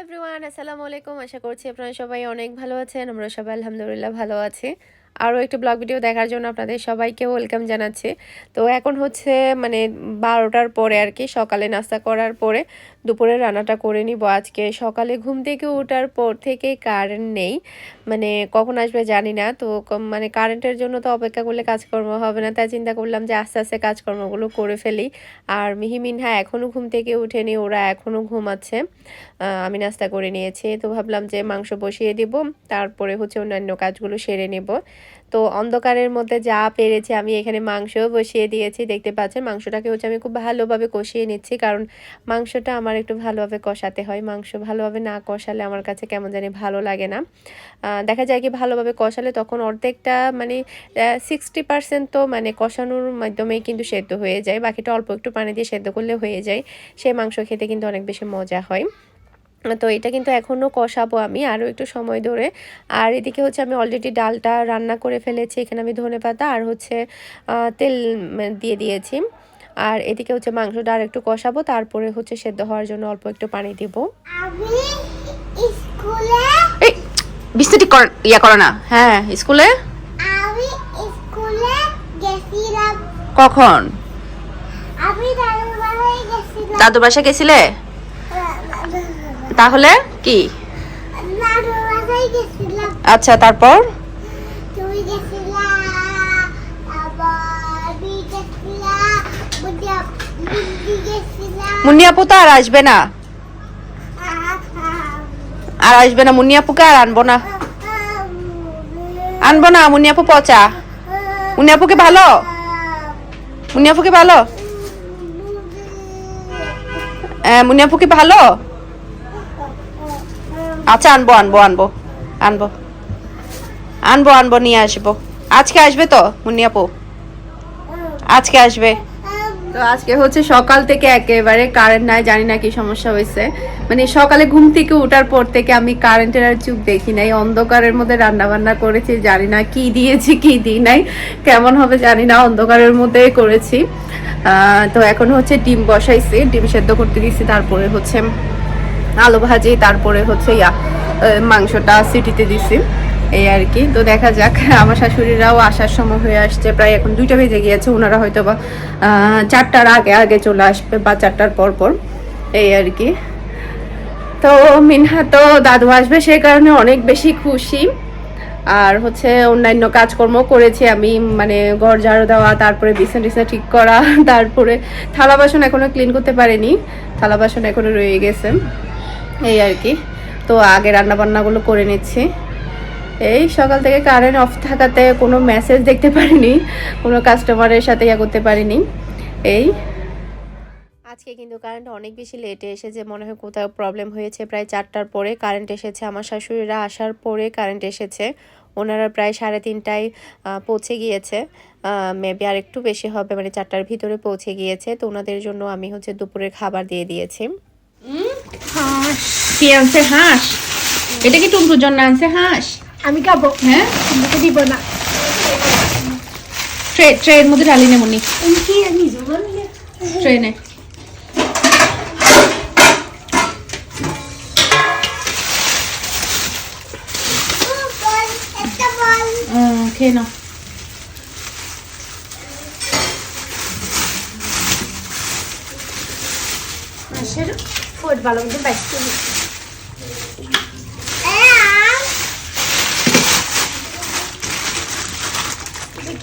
Everyone আসসালামু আলাইকুম আশা করছি আপনারা সবাই অনেক ভালো আছেন। আমরা সবাই আলহামদুলিল্লাহ ভালো আছি। আরও একটি ব্লগ ভিডিও দেখার জন্য আপনাদের সবাইকে ওয়েলকাম জানাচ্ছি। তো এখন হচ্ছে মানে বারোটার পরে আর কি, সকালে নাস্তা করার পরে দুপুরে রান্নাটা করে নিব আজকে। সকালে ঘুম থেকে ওঠার পর থেকে কারেন্ট নেই। মানে কখন আসবে জানি না। তো মানে কারেন্টের জন্য তো অপেক্ষা করলে কাজকর্ম হবে না। তাই চিন্তা করলাম যে আস্তে আস্তে কাজকর্মগুলো করে ফেলি। আর মিহি মিনহা এখনও ঘুম থেকে উঠেনি ওরা এখনও ঘুমাচ্ছে। আমি নাস্তা করে নিয়েছি। তো ভাবলাম যে মাংস বসিয়ে দিব। তারপরে হচ্ছে অন্যান্য কাজগুলো সেরে নেব। তো অন্ধকারের মধ্যে যা পেরেছি আমি এখানে মাংসও বসিয়ে দিয়েছি। দেখতে পাচ্ছেন মাংসটাকে হচ্ছে আমি খুব ভালোভাবে কষিয়ে নিচ্ছি। কারণ মাংসটা আমার একটু ভালোভাবে কষাতে হয়, মাংস ভালোভাবে না কষালে আমার কাছে কেমন জানি ভালো লাগে না। দেখা যায় কি ভালোভাবে কষালে তখন অর্ধেকটা মানে সিক্সটি পার্সেন্ট তো মানে কষানোর মাধ্যমেই কিন্তু সেদ্ধ হয়ে যায়, বাকিটা অল্প একটু পানি দিয়ে সেদ্ধ করলে হয়ে যায়, সেই মাংস খেতে কিন্তু অনেক বেশি মজা হয়। তো এটা কিন্তু এখনও কষাবো আমি আরও একটু সময় ধরে। আর এদিকে হচ্ছে আমি অলরেডি ডালটা রান্না করে ফেলেছি, এখানে আমি ধনে পাতা আর হচ্ছে তেল দিয়ে দিয়েছি। আর এদিকে হচ্ছে মাংসটা আর একটু কষাবো তারপরে হচ্ছে সেদ্ধ হওয়ার জন্য অল্প একটু পানি দিব। এই বিস্তারিত কর ইয়া করো না। হ্যাঁ স্কুলে? আমি স্কুলে গেছিলাম। কখন? দাদু বাসা গেছিলে? তাহলে কি? আচ্ছা তারপর তুমি গেছিলা আবার আমি গেছিলাম বুঝা বুদ্ধি গেছিলাম মুন্নি আপু তো আর আসবে না। আর আসবে না মুন্নি আপুকে আর আনব না। আনব না মুন্নি আপু পচা। মুন্নি আপুকে ভালো? মুন্নি আপুকে ভালো? আহ, মুন্নি আপুকে ভালো? আচ্ছা আনব আনব আনব আনব। আনব আনব নিয়ে আসব। আজকে আসবে তো মুন্নি আপু? আজকে আসবে। তো আজকে হচ্ছে সকাল থেকে একেবারে কারেন্ট নাই, জানি না কি সমস্যা হয়েছে। মানে সকালে ঘুম থেকে ওঠার পর থেকে আমি কারেন্টের আর চুপ দেখি নাই। অন্ধকারের মধ্যে রান্না বান্না করেছি, জানি না কি দিয়েছি, কি দিই নাই। কেমন হবে জানি না, অন্ধকারের মধ্যে করেছি। তো এখন হচ্ছে ডিম বসাইছি, ডিম সেদ্ধ করতে দিয়েছি, তারপরে হচ্ছে আলু ভাজি, তারপরে হচ্ছে ইয়া মাংসটা সিটিতে দিছি। এই আর কি। তো দেখা যাক, আমার শাশুড়িরাও আসার সময় হয়ে আসছে, প্রায় এখন দুইটা বেজে গিয়েছে, ওনারা হয়তো বা চারটার আগে আগে চলে আসবে বা চারটার পর পর, এই আর কি। তো মিনহা, তো দাদু আসবে সেই কারণে অনেক বেশি খুশি। আর হচ্ছে অন্যান্য কাজকর্ম করেছি আমি মানে ঘর ঝাড়ু দেওয়া, তারপরে বিছানা টিছনা ঠিক করা, তারপরে থালা বাসন এখনও ক্লিন করতে পারিনি, থালা বাসন এখনও রয়ে গেছে, এই আর কি। তো আগে রান্না বান্নাগুলো করে নিচ্ছি। এই সকাল থেকে কারেন্ট অফ থাকাতে কোনো মেসেজ দেখতে পারিনি কোনো কাস্টমারের সাথে ইয়া করতে পারিনি। এই। আজকে কিন্তু কারেন্ট অনেক বেশি লেটে এসেছে মনে হয় কোথাও প্রবলেম হয়েছে। প্রায় চারটার পরে কারেন্ট এসেছে। আমার শাশুড়িরা আসার পরে কারেন্ট এসেছে। ওনারা প্রায় সাড়ে তিনটায় পৌঁছে গিয়েছে। মেবি আর একটু বেশি হবে মানে চারটার ভিতরে পৌঁছে গিয়েছে। তো ওনাদের জন্য আমি হচ্ছে দুপুরের খাবার দিয়ে দিয়েছি। হাঁস। কি আনছে হাঁস? এটা কি টুমটুর জন্য আনছে হাঁস? আমি খাব। হ্যাঁ? তোমাকে দিব না। ট্রে ট্রের মধ্যে ঢালি নেব নি। ট্রেনে খেয়ে নাও। ফুট ভালো মতো বাইতে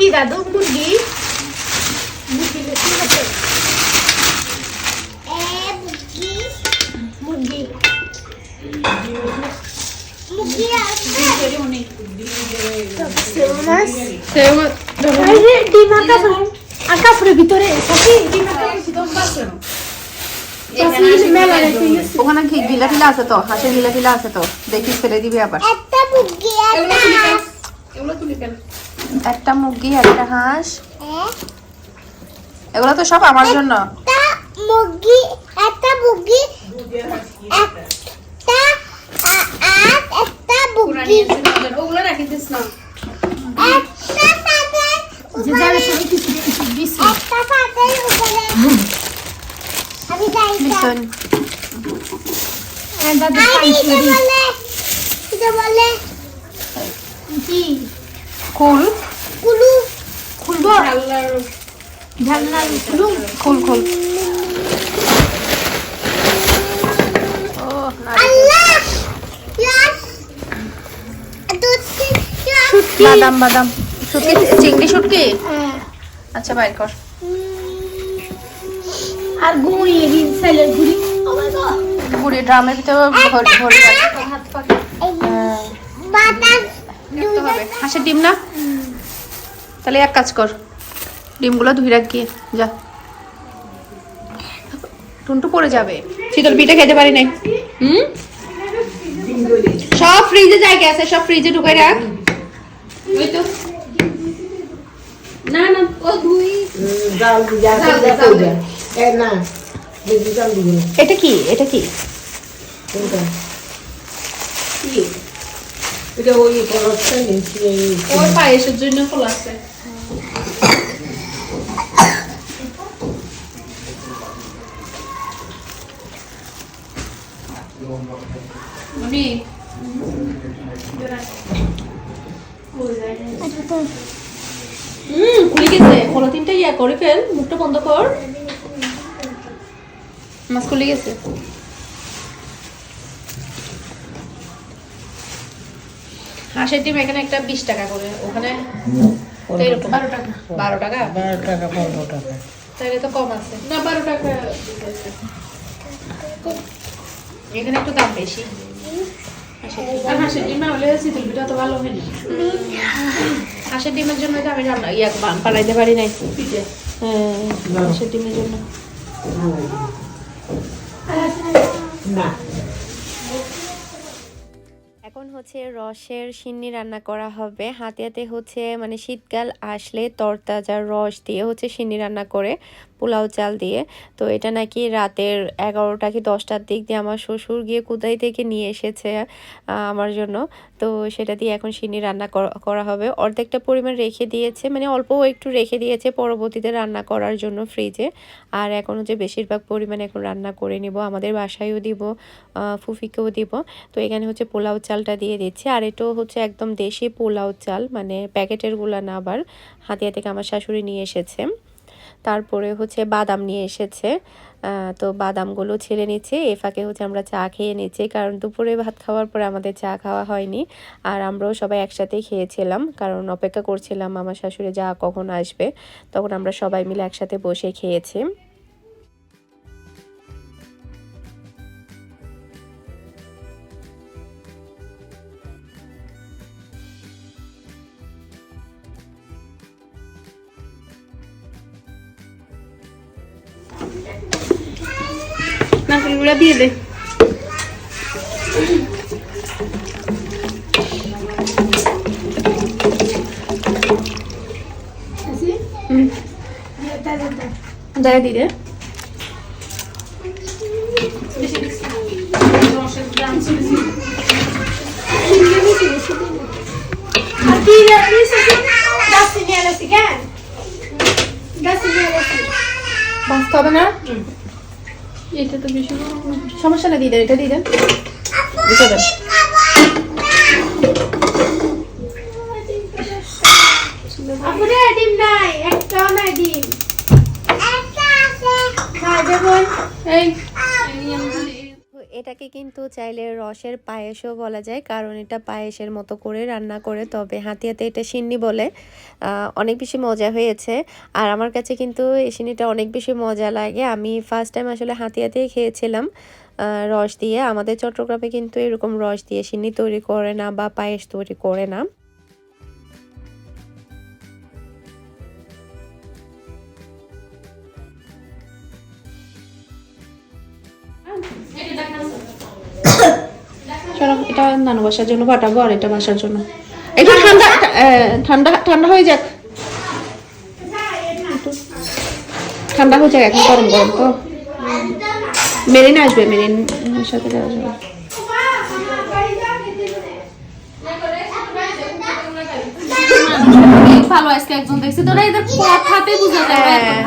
কি দাদু মুরগি? আছে মুরগি। মুরগি। ভিতরে ওখানে কি গিলা টিলা আছে তো হাঁসের গিলা টিলা আছে তো। দেখি ফেলে দিবি আবার। একটা মুরগি একটা হাঁস একটা মুরগি একটা হাঁস। এগুলো তো সব আমার জন্য। মুরগি একটা মুরগি আর মুরগি। ওগুলো রাখি দিস না হ্যাঁ দাদু কি? খুল। খুলবো ঝালনা খুলুন খুল খুল। ও বাদাম বাদাম। শুটকি চিংড়ি শুটকি হ্যাঁ। আচ্ছা বাইর কর। আর গুঁড়ি রিনসাইলের গুঁড়ি। গড। পুরি ড্রামের ভিতরে ভরে ভরে। হাত পাকা রাখতে হবে। হাঁসের ডিম না? তাহলে এক কাজ কর ডিমগুলো ধুই রাখ গিয়ে যা। টুনটু পড়ে যাবে। শীতল পিঠে খেতে পারি নাই। হুম? সব ফ্রিজে জায়গা আছে সব ফ্রিজে ঢুকাই রাখ। ওই তো। না না ও ধুই। না এটা কি? এটা কি? কোনটা? এটা ওই নিচ্ছি এই ওর পায়েসের জন্য খোলা আছে আমি হুম খুলে গেছে। খোলা তিনটা ইয়া করে ফেল মুখটা বন্ধ কর। মাছ খুলে গেছে। হাঁসের ডিম এখানে একটা বিশ টাকা করে ওখানে বারো টাকা। বারো টাকা? বারো টাকা পনেরো টাকা। তাহলে তো কম আছে। না বারো টাকা এখানে একটু দাম বেশি। আর হাঁসের ডিম না হলে শীতল পিঠা তো ভালো হয়নি হাঁসের ডিমের জন্য তো আমি রান্না ইয়া বানাইতে পারি নাই। পিঠে হ্যাঁ হাঁসের ডিমের জন্য। না। হচ্ছে রসের সিন্নি রান্না করা হবে। হাতে হাতে হচ্ছে মানে শীতকাল আসলে তরতাজা রস দিয়ে হচ্ছে সিন্নি রান্না করে। পোলাও চাল দিয়ে। তো এটা নাকি রাতের এগারোটা কি দশটার দিক দিয়ে আমার শ্বশুর গিয়ে কোথায় থেকে নিয়ে এসেছে আমার জন্য। তো সেটা দিয়ে এখন সিন্নি রান্না করা- হবে। অর্ধেকটা পরিমাণ রেখে দিয়েছে মানে অল্প একটু রেখে দিয়েছে পরবর্তীতে রান্না করার জন্য ফ্রিজে। আর এখন হচ্ছে বেশিরভাগ পরিমাণে এখন রান্না করে নিব, আমাদের বাসায়ও দিব ফুফিকেও দিব। তো এখানে হচ্ছে পোলাও চালটা দিয়ে দিচ্ছি। আর এটাও হচ্ছে একদম দেশি পোলাও চাল মানে প্যাকেটেরগুলা না আবার হাতিয়া থেকে আমার শাশুড়ি নিয়ে এসেছে। তারপরে হচ্ছে বাদাম নিয়ে এসেছে। তো বাদামগুলো ছেড়ে নিচ্ছে। এ ফাঁকে হচ্ছে আমরা চা খেয়ে নিচ্ছি। কারণ দুপুরে ভাত খাওয়ার পরে আমাদের চা খাওয়া হয়নি। আর আমরাও সবাই একসাথেই খেয়েছিলাম। কারণ অপেক্ষা করছিলাম আমার শাশুড়ি যা কখন আসবে। তখন আমরা সবাই মিলে একসাথে বসে খেয়েছি। নারকেলগুলো দিয়ে দে। দিয়ে দে। রসের দাম ছিল আর কি রে প্লিজ গাছি নিয়ে এসেছি কেন? গাছি নিয়ে এসেছি বাঁচতে হবে না এটা তো বেশি সমস্যা না দিয়ে দেন এটা দিয়ে দেন। দিতে দেন। আপুরে ডিম নাই একটাও নাই ডিম। হ্যাঁ যেমন এই এটাকে কিন্তু চাইলে রসের পায়েসও বলা যায়, কারণ এটা পায়েসের মতো করে রান্না করে। তবে হাতিয়াতে হাতে এটা সিন্নি বলে। অনেক বেশি মজা হয়েছে। আর আমার কাছে কিন্তু এই সিন্নিটা অনেক বেশি মজা লাগে। আমি ফার্স্ট টাইম আসলে হাতিয়াতেই খেয়েছিলাম রস দিয়ে। আমাদের চট্টগ্রামে কিন্তু এরকম রস দিয়ে সিন্নি তৈরি করে না বা পায়েস তৈরি করে না। চলো এটা নানু বাসার জন্য পাঠাবো আর এটা বাসার জন্য। একটু ঠান্ডা ঠান্ডা ঠান্ডা হয়ে যাক। ঠান্ডা হয়ে যাক এখন গরম গরম তো। মেরিন আসবে মেরিন সাথে যাওয়া যাবে ভালো আজকে একজন দেখছি। তোরা এদের কথাতে বোঝা যায় হ্যাঁ।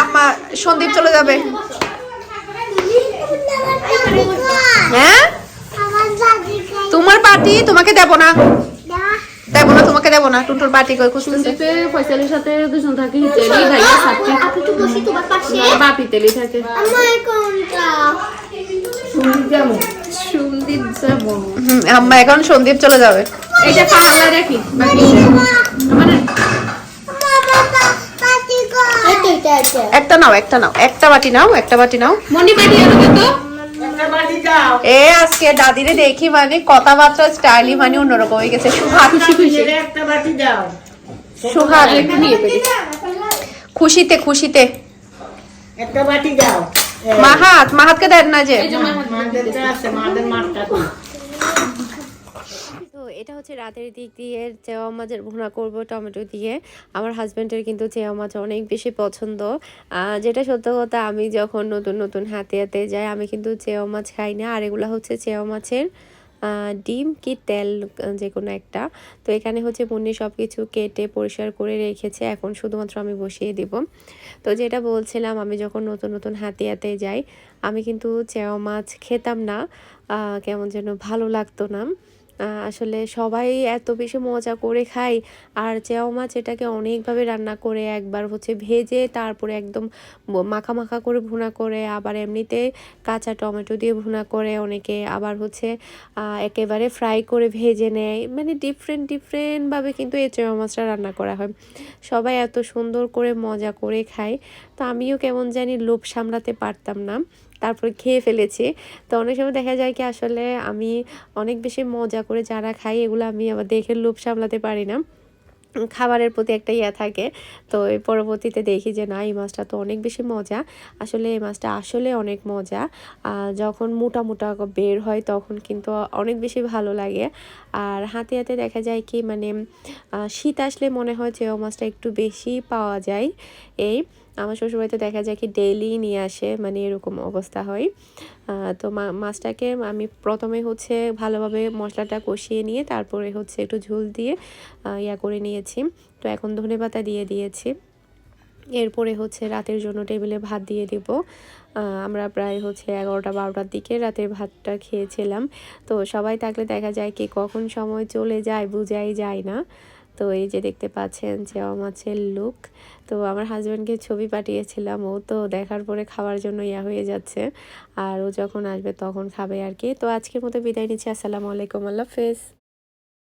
আম্মা সন্দীপ চলে যাবে। হ্যাঁ? তোমার পাটি তোমাকে দেব না। দেব না তোমাকে দেব না। টুটুর পাটি কই কুসুমজিতে ফয়সালের সাথে দুজন থাকি হিচেলি ভাই সাথে। আচ্ছা, আচ্ছা, আচ্ছা, আপু তো বসি তোমার পাশে। বাপি তেলি থাকে। আমার কোনটা সুন্দর যেমন সুন্দর যেমন আম্মা এখন সন্দীপ চলে যাবে। এটা পাওয়া রাখি বাকি মানে- একটা নাও একটা নাও একটা বাটি নাও একটা বাটি নাও। মনি বাটি আনো তো? এ আজকে দাদিরে দেখি মানে কথাবার্তা স্টাইলি মানে অন্যরকম হয়ে গেছে। সুভা খুশি খুশি। পেরি খুশিতে খুশিতে। একটা বাটি দাও মাহাত মাহাতকে দেন না যে। মাহাত মাদের আছে মাদের মারটা তো এটা হচ্ছে রাতের দিক দিয়ে চেওয়া মাছের ভুনা করব, টমেটো দিয়ে। আমার হাজব্যান্ডের কিন্তু চেওয়া মাছ অনেক বেশি পছন্দ। যেটা সত্য কথা, আমি যখন নতুন নতুন হাতে হাতে যাই, আমি কিন্তু চেওয়া মাছ খাই না। আর এগুলো হচ্ছে চেওয়া মাছের ডিম কি তেল যে কোনো একটা। তো এখানে হচ্ছে মুন্নি সব কিছু কেটে পরিষ্কার করে রেখেছে। এখন শুধুমাত্র আমি বসিয়ে দিব। তো যেটা বলছিলাম, আমি যখন নতুন নতুন হাতে হাতে যাই, আমি কিন্তু চেওয়া মাছ খেতাম না। কেমন যেন ভালো লাগতো না। আসলে সবাই এত বেশি মজা করে খায়। আর চেও মাছ এটাকে অনেকভাবে রান্না করে, একবার হচ্ছে ভেজে তারপরে একদম মাখা মাখা করে ভুনা করে, আবার এমনিতে কাঁচা টমেটো দিয়ে ভুনা করে, অনেকে আবার হচ্ছে একেবারে ফ্রাই করে ভেজে নেয়। মানে ডিফারেন্ট ডিফারেন্টভাবে কিন্তু এই চেওয়া মাছটা রান্না করা হয়। সবাই এত সুন্দর করে মজা করে খায়। তো আমিও কেমন জানি লোভ সামলাতে পারতাম না। তারপরে খেয়ে ফেলেছি। তো অনেক সময় দেখা যায় কি আসলে আমি অনেক বেশি মজা করে যারা খাই এগুলো আমি আবার দেখে লোভ সামলাতে পারি না। খাবারের প্রতি একটা ইয়া থাকে। তো এই পরবর্তীতে দেখি যে না, এই মাছটা তো অনেক বেশি মজা। আসলে এই মাছটা আসলে অনেক মজা। যখন মোটা মোটা বের হয় তখন কিন্তু অনেক বেশি ভালো লাগে। আর হাতে হাতে দেখা যায় কি মানে শীত আসলে মনে হয় যে ও মাছটা একটু বেশি পাওয়া যায়। এই আমার শ্বশুরবাড়িতে দেখা যায় কি ডেইলি নিয়ে আসে মানে এরকম অবস্থা হয়। তো মাছটাকে আমি প্রথমে হচ্ছে ভালোভাবে মশলাটা কষিয়ে নিয়ে তারপরে হচ্ছে একটু ঝোল দিয়ে ইয়া করে নিয়েছি। তো এখন ধনে পাতা দিয়ে দিয়েছি। এরপরে হচ্ছে রাতের জন্য টেবিলে ভাত দিয়ে দেব। আমরা প্রায় হচ্ছে এগারোটা, বারোটার দিকে রাতের ভাতটা খেয়েছিলাম। তো সবাই থাকলে দেখা যায় কি কখন সময় চলে যায় বোঝাই যায় না। তো এই যে দেখতে পাচ্ছেন চেওয়া মাছের লুক তো আমার হাজব্যান্ডকে ছবি পাঠিয়েছিলাম, ও তো দেখার পরে খাওয়ার জন্য ইয়া হয়ে যাচ্ছে। আর ও যখন আসবে তখন খাবে আর কি। তো আজকের মতো বিদায় নিচ্ছি। আসসালামু আলাইকুম, আল্লাহ হাফেজ।